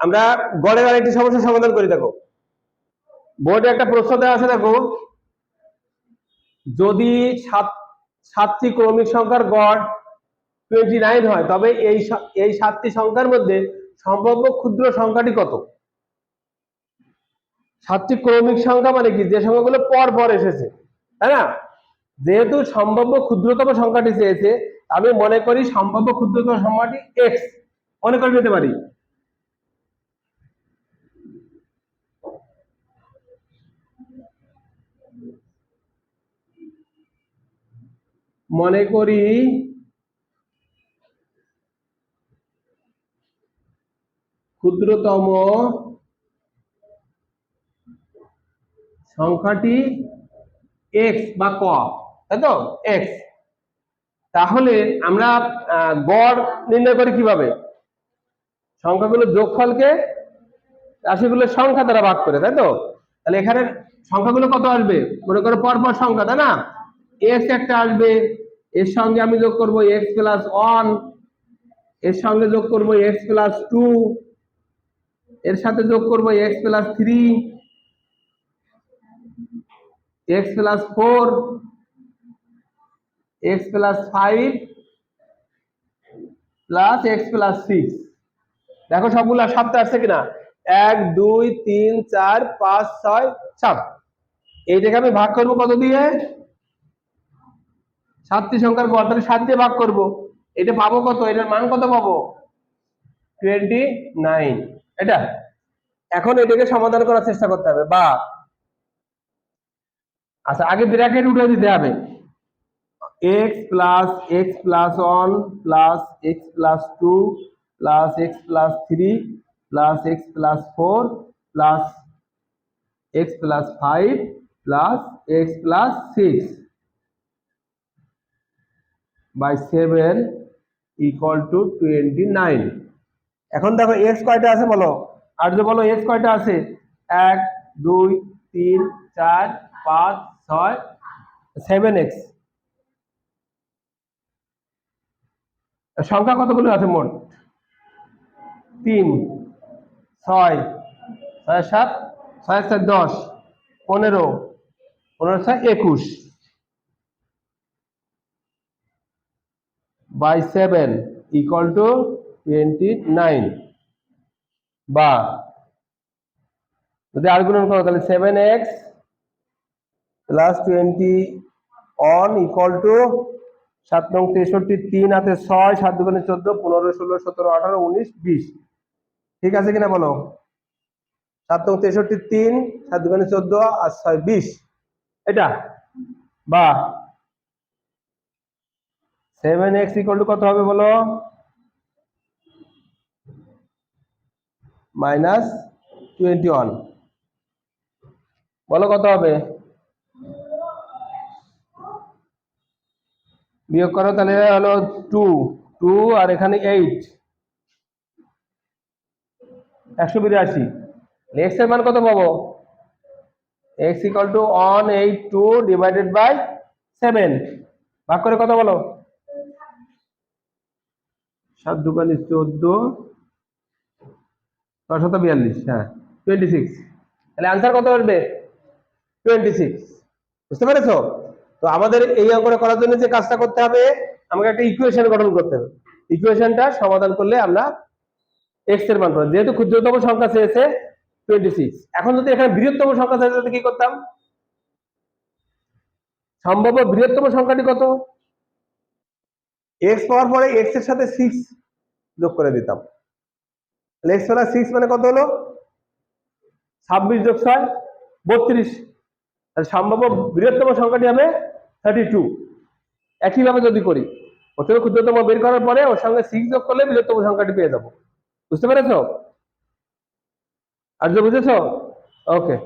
আমরা গড়ের আরেকটি সমস্যা সমাধান করি, দেখো। বোর্ডে একটা প্রশ্ন দেওয়া আছে, দেখো। যদি সাত, সাতটি ক্রমিক সংখ্যার গড় টোয়েন্টি নাইন হয়, তবে এই এই সাতটি সংখ্যার মধ্যে সম্ভাব্য ক্ষুদ্র সংখ্যাটি কত? সাতটি ক্রমিক সংখ্যা মানে কি? যে সংখ্যাগুলো পর পর এসেছে, তাই না? যেহেতু সম্ভাব্য ক্ষুদ্রতম সংখ্যাটি চেয়েছে, আমি মনে করি সম্ভাব্য ক্ষুদ্রতম সংখ্যাটি এক্স মনে করে নিতে পারি। মনে করি ক্ষুদ্রতম সংখ্যাটি এক্স বা ক, তাই তো? এক্স তাহলে আমরা গড় নির্ণয় করি কীভাবে? সংখ্যাগুলোর যোগফলকে রাশিগুলোর সংখ্যা দ্বারা ভাগ করে, তাই তো? তাহলে এখানে সংখ্যাগুলো কত আসবে? মনে করো পরপর সংখ্যা, তাই না? এক্স একটা আসবে এর সঙ্গে আমি যোগ করব এক্স প্লাস ওয়ানের সঙ্গে যোগ করব এক্স প্লাস টু এর সাথে যোগ করব x plus three x plus four x plus five plus x plus six দেখো সবগুলো সাতটা আসছে কিনা? এক, দুই, তিন, চার, পাঁচ, ছয়, সাত। এইটাকে আমি ভাগ করব কত দিয়ে? সাতটি সংখ্যার গড় তাহলে সাত দিয়ে ভাগ করব। এটা পাবো কত? এটার মান কত পাবো? টোয়েন্টি নাইন এটা? এখন এটাকে সমাধান করার চেষ্টা করতে হবে। বা। আচ্ছা আগে ব্র্যাকেট উঠে দিতে হবে। X plus x plus one plus x plus two plus x plus three plus x plus four plus x plus five plus x plus six by seven equal to twenty nine এখন দেখো x কয়টা আছে বলো? আর যে বলো x কয়টা আছে? এক, দুই, তিন, চার, পাঁচ, ছয় সেভেন এক্স সংখ্যা কতগুলো আছে মোট? তিন, ছয় ছয় সাত ছয় সাত দশ, পনেরো পনেরো ছয় একুশ। By seven equal to twenty nine বা যদি আর গুণন করো, তাহলে seven x plus twenty one equal to সাত নং তেষট্টি, তিন হাতে ছয়, সাত দুগুণে চোদ্দ, পনেরো, ষোলো, সতেরো, আঠারো, উনিশ, বিশ। ঠিক আছে কিনা বলো? সাত নং তেষট্টি, তিন, সাত দুগুণে চোদ্দ আর ছয়, বিশ। এটা? বা সেভেন এক্স ইকুয়াল টু কত হবে বলো? মাইনাস টোয়েন্টি ওয়ান বলো কত হবে? বিয়োগ করো তাহলে হলো টু টু আর এখানে এইট একশো বিরাশি। এক্সের মান কত পাবো? X equal to one eight two divided by seven ভাগ করে কত বলো? সাত দুকালি চোদ্দ ছশত বিয়াল্লিশ হ্যাঁ টোয়েন্টি সিক্স তাহলে আনসার কত আসবে? টোয়েন্টি সিক্স বুঝতে পেরেছ? তো আমাদের এই অঙ্কটা করার জন্য যে কাজটা করতে হবে, আমাকে একটা ইকুয়েশন গঠন করতে হবে। ইকুয়েশনটা সমাধান করলে আমরা এক্সের মান পাবো। যেহেতু ক্ষুদ্রতম সংখ্যা চেয়েছে টোয়েন্টি সিক্স এখন যদি এখানে বৃহত্তম সংখ্যা চেয়েছে, তাহলে কি করতাম? সম্ভাব্য বৃহত্তম সংখ্যাটি কত? এক্স পাওয়ার পরে এক্সের সাথে সিক্স যোগ করে দিতাম। এক্স প্লাস সিক্স মানে কত হলো? ছাব্বিশ যোগ ছয়, বত্রিশ। তাহলে সম্ভাব্য বৃহত্তম সংখ্যাটি হবে থার্টি টু একইভাবে যদি করি, প্রথমে ক্ষুদ্রতম বের করার পরে ওর সঙ্গে সিক্স যোগ করলে বৃহত্তম সংখ্যাটি পেয়ে যাব। বুঝতে পেরেছ? আর যে বুঝেছ? ওকে